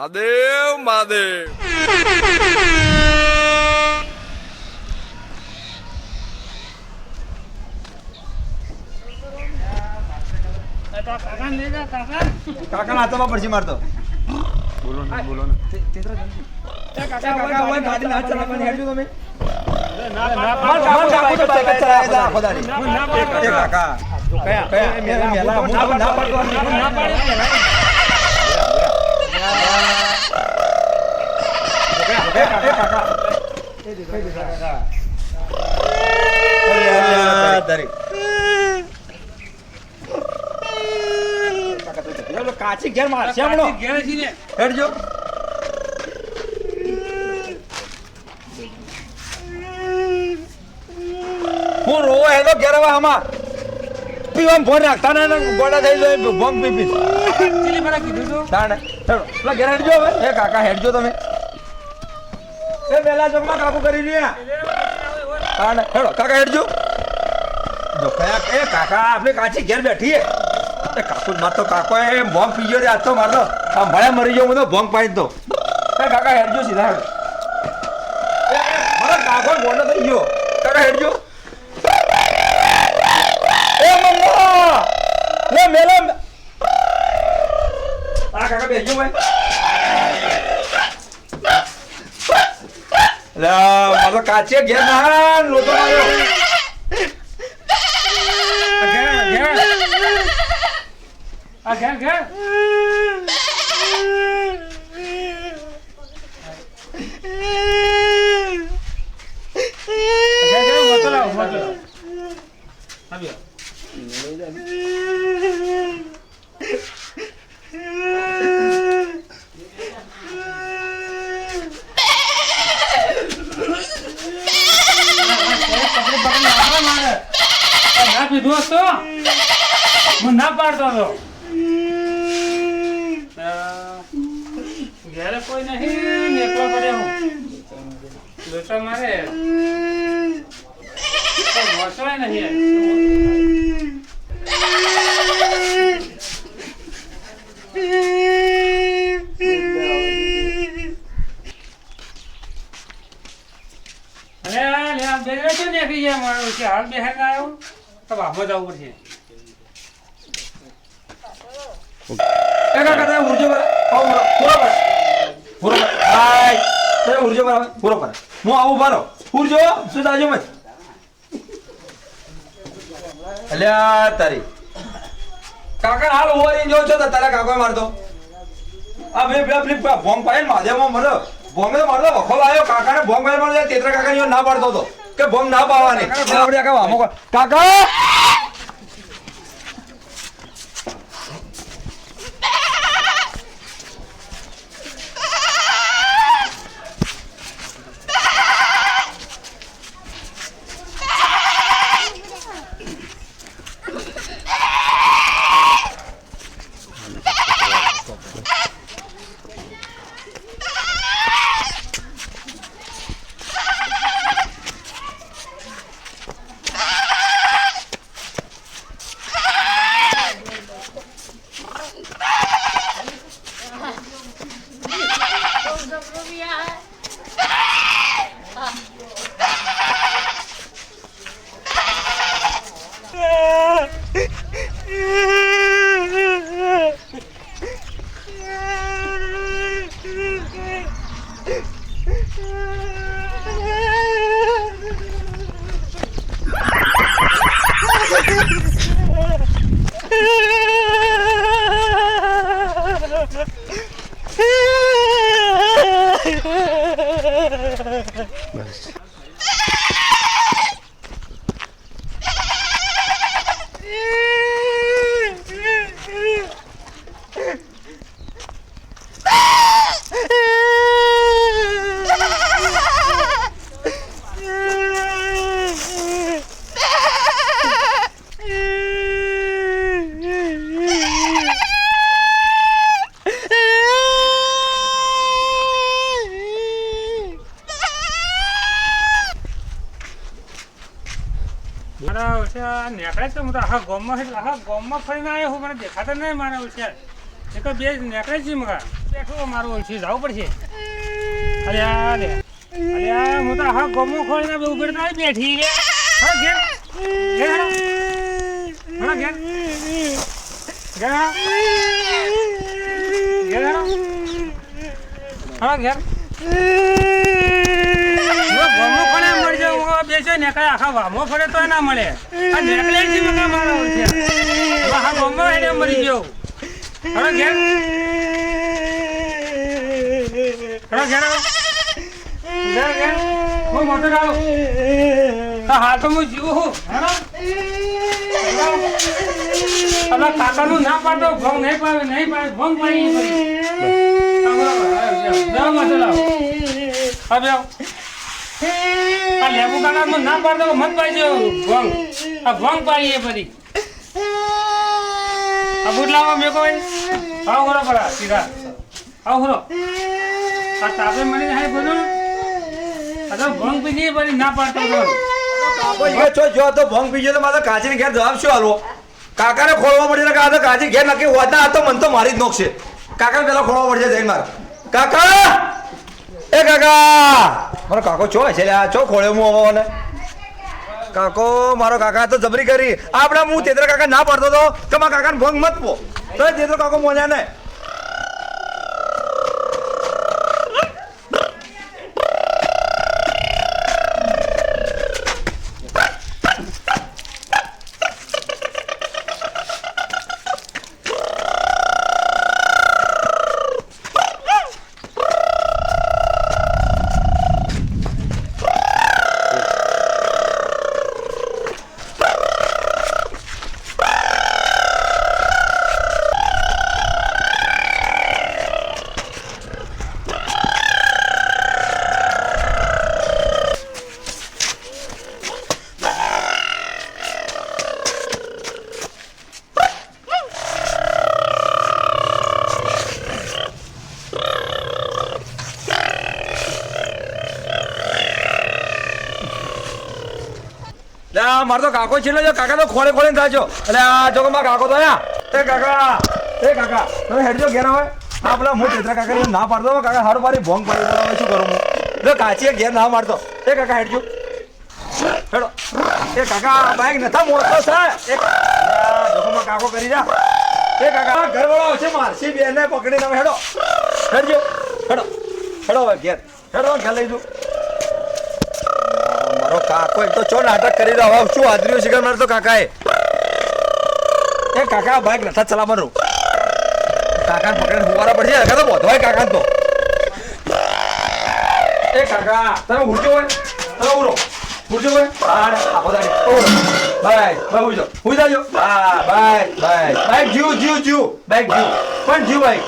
મહાદેવ મહાદેવ કાકાના હાથમાં પડશે મારતો બોલો ને બોલો ને કાકા ગાડી ના ચલાવવાની હેડજો તમે કાકા કાકુ કાકા કયા કયા મેલા ના પાડતો હું ના એ કાચી ઘેર મારશે હમણાં. હેડજો હું રોવો હેડો ઘેર હવે આમાં. પીવામાં ફોન રાખતા ને એને થઈ જાય ભોંગ પી પી તાણે. પેલા ઘેર હેડજો હવે. એ કાકા, હેડજો તમે. એ પેલા જમવા કાકુ કરી રહ્યા. કાને, હેડો, કાકા હેડજો. જો કયા, એ કાકા, આપણે કાચી ઘેર બેઠી એ કાકુ, માર તો કાકો, એ ભોંગ પી ગયો રે, આજ તો મારતો આમ ભળે મરી ગયો, હું તો ભોંગ પાઈ દો એ કાકા, હેડજો સીધા. મારો કાકો ગોળો થઈ ગયો. કાકા, હેડજો એ મમ્મા લે મેલો કાકા બેસજો ભાઈ લે મારો કાચે ઘેર ના લોટો માર્યો ના પીધું હોત તો હું ના પાડતો હતો અ, ઘેરે કોઈ નહીં ને એકલો પડે હું. લોચો મારે. કોઈ નહીં બે છે. હાલ બે હેંગ આવ્યો તો બાપો જવું પડશે. કાકા તમે ઉરજો બરા આવો બરા પૂરો તારી. કાકા, હાલ ઓવરી જો છો તારા કાકો મારતો. આ બે બે ફ્લિપ ભોંગ પાય માધેમાં મરો ભોંગ તો મારતો વખો આવ્યો. કાકાને ભોંગ પાય મારતો તેતરા કાકા ના પાડતો હતો. કે ભોંગ ના પાવાની કાકા! નેકળે તો હું તો આખા ગામમાં એટલે આખા ગામમાં ફરીને આવ્યો હું મને દેખાતો નહીં મારા ઓછા એક બે નીકળે છે મગા બેઠો મારું ઓછી જવું પડશે અરે અરે આ હું તો હા ગમો ખોલીને બે ઊભી રહી બેઠી રે હા, ઘેર ઘેર. હાલો ઘેર ઘેર. ઘેર. હાલો ઘેર ગમો ખોલે બેસે ને કઈ આખા વામો ફરે તો ના મળે. મારો ગયો. હું તો હું જીવું હું હવે કાકાનું ના પાડો. ભંગ નહીં પાવે નહીં પાવે ભંગ પાડી ફરી. આ લેબુ કાકાનું ના પાડતો મન પાડજો ભંગ. આ ભંગ પાડીએ ફરી આ બુટલામાં મેં કોઈ આવ ખરો પડા સીધા. આવ ખરો. આ તાપે મને જાય બોલો આ તો ભંગ પીધી પછી ના પાડતો તો. કાકો જો તો ભોંગ પીજો તો મારે કાચીને ઘેર જવાબ શું આલવો? કાકાને ખોળવા પડશે કે આ તો કાચી ઘેર નક્કી હોતા આ તો મન તો મારી જ નોખશે કાકાને પેલા ખોળવા પડશે મારે. કાકા! એ કાકા! મારો કાકો ચો છે લ્યા? ચો ખોળ્યો હું હવે કાકો, મારો કાકા તો જબરી કરી. આપણે હું તેતરા કાકા ના પડતો તો કે મારા કાકાને ભંગ મત પો તો તેતરો કાકો મોજા ને મારો તો કાકો છેલ્લો જો કાકા તો ખોળે ખોળે થાજો એટલે આ જો મારા કાકો તો આયા. એ કાકા એ કાકા, તમે હેડજો ઘેર હવે. હા, પેલા હું ચેતરા કાકા ના પાડતો કાકા હારું મારી ભોંગ પાડી શું કરું હું? જો કાચીએ ઘેર ના મારતો. એ કાકા, હેડજો. હેડો. એ કાકા બાઈક નથા મોડતો સાહેબ એ જોખમમાં કાકો કરી જા. એ કાકા ઘરવાળો આવશે મારસી બેને પકડીને. હેડો. હેડજો. હેડો. હેડો હવે ઘેર. હેડો ઘેર લઈ જઉં. મારો કાકો એક તો ચો નાટક કરી રહ્યો હવે શું આદર્યું મારે તો કાકાએ? એ કાકા બાઈક નથા ચલાવવાનું. કાકા પકડીને હુવારા પડશે? કાકા તો બોધવાય કાકા તો. એ કાકા, તમે ઉઠજો હોય? તમે દાડી બાય બાય જાજો હા બાય બાય બાઈક જીવ જીવ જીવ. બાઈક જીવ. પણ જીવ બાઈક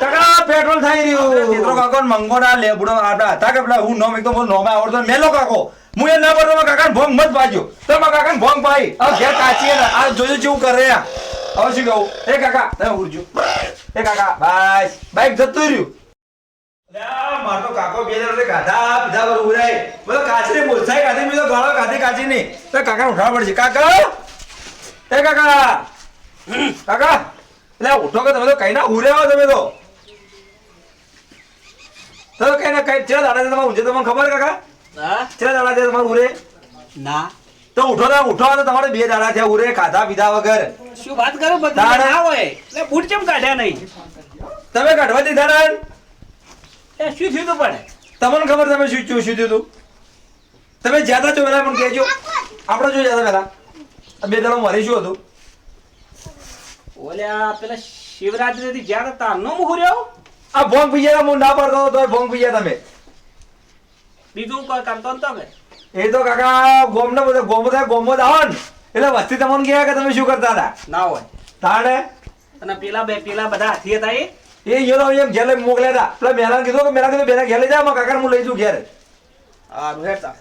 કાકા, પેટ્રોલ થઈ રહ્યું. તેતરો કાકો મંગો ના લેબડો આપડા હતા કે હું નોમ એકદમ નોમે આવડતો મેલો કાકો. હું એ ના પડતો કાકા ભોંગ મત ભાજ્યો તમે કાકા ભોંગ પાઈ હવે ઘેર કાચી ને આ જોજો જેવું કરે હવે શું કહું? એ કાકા, તમે ઉડજો. એ કાકા બાય બાઈક જતું રહ્યું. મારો કાકો બે જણા ગાધા પીધા પર ઉરાય બધો કાચરી ગાળો કાઢી કાચી નહીં તો કાકા ઉઠાવવા પડશે. કાકા! એ કાકા! કાકા! એટલે ઉઠો કે તમે તો કઈ ના ઉરે તમે તો. કઈ ના કઈ છે દાડા છે, તમારે ઊંઝે તમને ખબર કાકા? હા? દાડા થયા તમારું ઉરે? ના. તો ઉઠો તો ઉઠો તો તમારે બે દાડા થયા ઉરે ખાધા પીધા વગર. શું વાત કરો બધા? ના હોય. એટલે બૂટ કેમ કાઢ્યા નહીં? તમે કાઢવા દીધા ના? એ શું થયું તું પણ? તમને ખબર તમે શું શું શું થયું તું? તમે જ્યાં છો પેલા પણ કહેજો. આપણે જો જ્યાં પેલા આ બે દાડા મારી શું હતું? ઓલ્યા પેલા શિવરાત્રી થી જ્યાં તારનો મુહુર્યો આ ભોંગ પી ગયા હું ના પડતો તો ભોંગ પી તમે. બીજું કોઈ કરતો ને તમે? એ તો કાકા ગોમ ને બધા ગોમ બધા ગોમ આવો ને એટલે વસ્તી તમને કહે કે તમે શું કરતા હતા? ના હોય. તાણે? અને પેલા બે પેલા બધા હાથી હતા એ? એ યો એમ ઘેર લઈને મોકલ્યા હતા. પેલા મેલાને કીધું કે મેલા કીધું બેના ઘેર લઈ જા કાકાને હું લઈ જઉં ઘેર. હા હેડતા.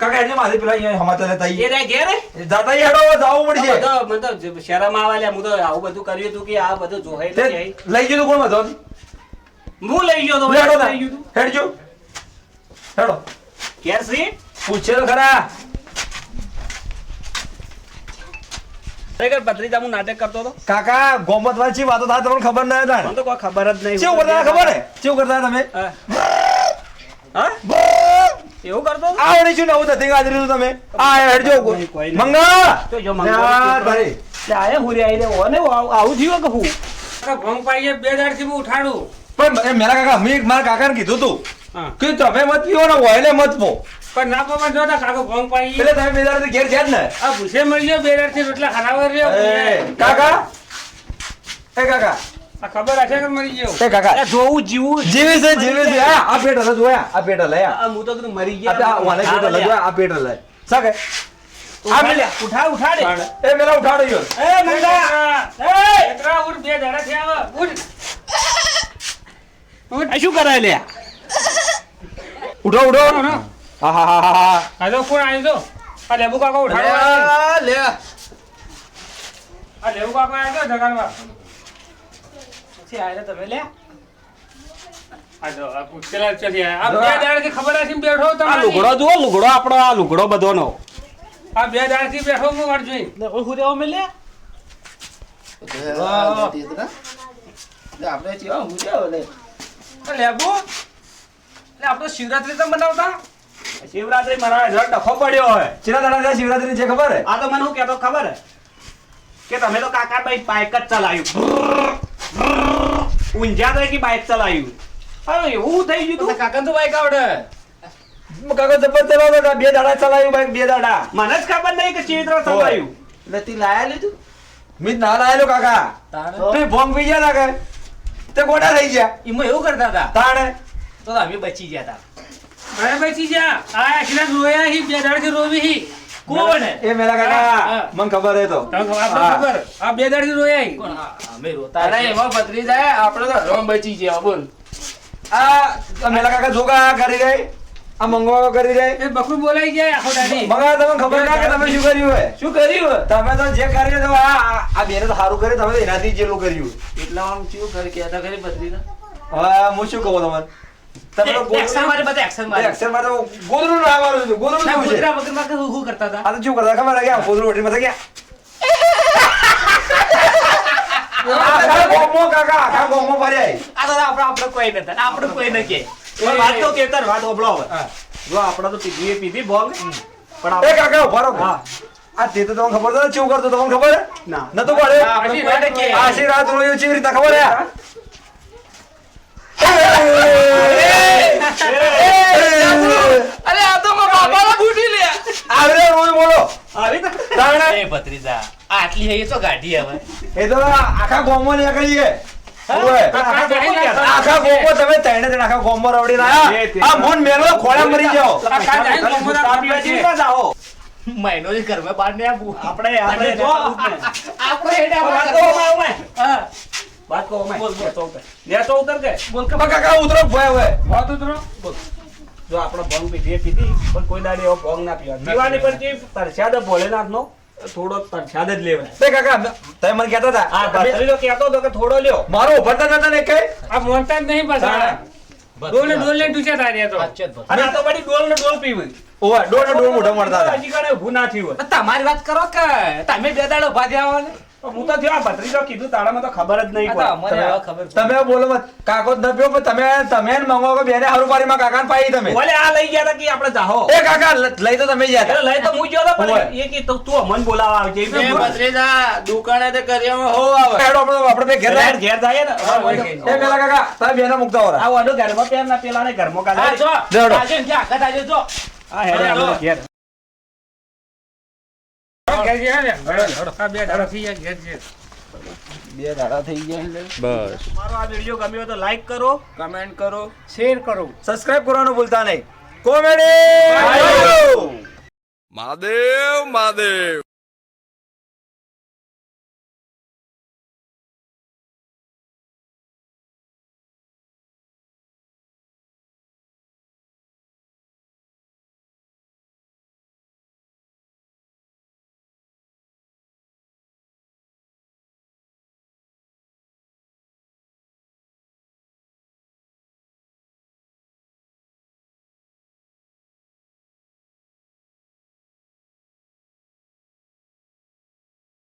કાકા એટલે મારી પેલા અહીંયા હમાતા લેતા એ રે ઘેર? જાતા હેડો જવું પડશે. બધો મને શરમ આવે લ્યા. હું તો આવું બધું કર્યું હતું કે આ બધું જોહે લઈ ગયું કોણ બધો? હું લઈ ગયો તો લઈ ગયો હેડજો. હેડો. ઘેર સી? પૂછે તો ખરા. ખરેખર ભત્રીજા હું નાટક કરતો હતો? કાકા ગોમત વાંચી વાતો થાય તમને ખબર ના હતા મને તો કોઈ ખબર જ નહીં. કેવું કરતા ખબર હે કેવું કરતા તમે? હા. હા? એવું કરતો? આવડી શું નવું થતી? ગાજરી તું તમે? આ હેડ જો. મંગા તો જો મંગળ ભાઈ. આયા હુરી આઈને ઓને આવું આવું થયું કે હું? કાકા ભોંગ પાઈએ બે દાડથી હું ઉઠાડું. પણ એ મેરા કાકા મેં મારા કાકાને કીધું તું. કે તમે મત પીવો ને ઓયલે મત પો. પણ ના પપ્પા જો તા કાકો ભંગ પાઈ એટલે તમે બે ઘેર છે ને. આ ભૂસે મળી ગયો થી રોટલા ખરાબર રહ્યો. એ, કાકા? એ કાકા? આ ખબર હશે કે મરી ગયો? એ કાકા? જોવું જીવું. જીવે છે જીવે છે. આ આ પેટ હલે જોયા? આ પેટ હલે આ. આ હું તો કીધું મરી આ વાને પેટ હલે જોયા? આ પેટ હલે સાકે? આ ઉઠા ઉઠાડ એ મેલા ઉઠાડો યો એ મંગા. એ! એકરા ઉઠ બે દાડાથી થયા ઉઠ. ઉઠ શું કરાય લે ઉઠો ઉઠો. હા હા. હા હા આ તો કોણ આવ્યું તો આ લેબુ કાકો ઉઠાડવા આવ્યો. લે. આ લેબુ કાકો આવ્યો તો પછી આયલા તમે લે. આ બે દાડાથી થી બેઠો લુગડો આપણો આ લુગડો બધોનો. આ બે દાડાથી બેઠો હું વાર જોઈ હું દેવો મેલે આપણે ચેવા હું ઓલે લેબુ? લે આપણે શિવરાત્રી તો મનાવતા? શિવરાત્રી મનાવે ઘર ડખો પડ્યો હોય. ચિરા દાડા ત્યાં શિવરાત્રી છે ખબર? હે આ તો મને હું કહેતો ખબર? હે? કે તમે તો કાકા ભાઈ બાઇક જ ચલાવ્યું. ઊંઝા તો કે બાઇક ચલાવ્યું. હવે એવું થઈ ગયું તું? કાકા તો બાઈક આવડે. કાકા જબર ચલાવતો હતા. બે દાડા ચલાવ્યું બાઇક બે દાડા. મને જ ખબર નહીં કે ચિત્ર ચલાવ્યું. નથી લાયા લીધું? મી ના લાયેલો કાકા. તાણે? તે ભોંગ પી ગયા કાકા તે ગોડા થઈ ગયા. એમાં એવું કરતા હતા? તાણે. તો અમે બચી ગયા હતા અરે બચી ગયા? આ એક્સિડન્ટ રોયા હી બે દાડાથી રોવી હી. કોણ એ મેલા કાકા મને ખબર હે તો. તમને ખબર આ બે દાડાથી રોયા હી. કોણ? અમે રોતા અરે એમાં પતરી જાય આપણે તો રોમ બચી ગયા બોલ. આ મેલા કાકા જોગા કરી ગઈ આ મંગવા કરી જાય એ બકરું બોલાઈ જાય આખો દાડી. મગા તમને ખબર ના કે તમે શું કર્યું હોય? શું કર્યું તમે તો જે કર્યું તો આ આ- બેને તો સારું કર્યું તમે એનાથી જેલું કર્યું. એટલા આમ શું કરી કહેતા બદલી ના હવે હું શું કહું તમને? તમે તો ગોદડું- એક્શન મારે બધા એક્શન એ મારે અક્ષરમાં તો ગોદડું ના મારું છું ગોદડું ના શું છે. કૂતરા વગરમાં શું કરતા હતા આ તો શું કરતા ખબર હે કે આ ગોદડું વટીમાં થઈ ગયા? આખા ગોમો કાકા આખા ગોમો ફર્યા આ તો આપણે આપણે કોઈ નતા. આપણે કોઈ ન કે પણ વાત તો કેતર વાત ઓબળો જો આપણે તો પીધી પીધી ભોગ પણ આપણે કાકા ઊભા રહો. આ તે તો તમને ખબર તો કેવું કરતો તમને ખબર ના. તો પડે? આશી રાત રોયો ચેવી રીતના ખબર હે. અરે આ તો મારા બાપાને પૂછી લે. આવરે રોજ બોલો. આવી તાણે? એ ભત્રીજા આટલી હે તો ગાઢી હવે. એ તો આખા ગોમો નીકળીએ ઓય. કાકા આખા ગોમો તમે ત્રણે જણ આખા ગોમો રવડીને આયા. આ મોન મેલો ખોળા મરી જાઓ ને ના જાઓ. મહિનો જ ઘરમાં બહાર ને આપણે આપણે આપણે હેડે વાત કહો ઓમાય. નેચો ઉતર. નેચો ઉતર કે? પણ કાકા ઉતરો ભય હવે? વાત ઉતરો. જો આપણે ભંગ પીધી પીધી પણ કોઈ દાડે એવો ભંગ ના પીવા પીવાની. પણ જે પ્રસાદ ભોલેનાથનો થોડો પરસાદ જ લેવાય. બે કાકા તમે મને કહેતા આ હતા ભત્રીજો કહેતો હતો કે થોડો લ્યો. મારો ઉભરતા નતા ને કઈ? આ મોનતા જ નહીં પાછા. ડોલે ડોલે ટૂચે તારી તો. અને આ તો બડી ડોલ ને ડોલ પીવી. ઓવા ડોલ ને ડોલ મોઢા મળતા હતા હજી કણે ભૂના ના થયું હોય. તમારી વાત કરો કે તમે બે દાડો ભાજ્યા ને? તો હું તો થયો ભત્રીજો કીધું તારામાં તો ખબર જ નહીં પડે. તમે બોલો કાકો ન પીવો પણ તમે તમે મંગો કે બેને હારું પારીમાં કાકાને પાઈ તમે? બોલે આ લઈ ગયા હતા કે આપણે જાહો. એ કાકા લઈ તો તમે ગયા હતા લઈ તો હું ગયો હતો પણ એ કે તું તું અમને બોલાવા આવજે. એ ભત્રીજા દુકાને તે કર્યામાં હો આવે. હેડો આપણે આપણે ઘેર ઘેર ઘેર જાય ને. એ પેલા કાકા તમે બેને મુકતા હોરા. આ વાડો ઘરમાં પેલા ને ઘરમાં હા કાઢે જો આજે ને આગળ આજે જો. આ હેડે આપણે ઘેર. ને બે દાડા થઈ ગયા બસ છે બે દાડા થઈ ગયા મારો આ વીડિયો ગમ્યો હોય તો લાઈક કરો કમેન્ટ કરો. શેર કરો. સબસ્ક્રાઇબ કરવાનું ભૂલતા નહીં. કોમેડી મહાદેવ મહાદેવ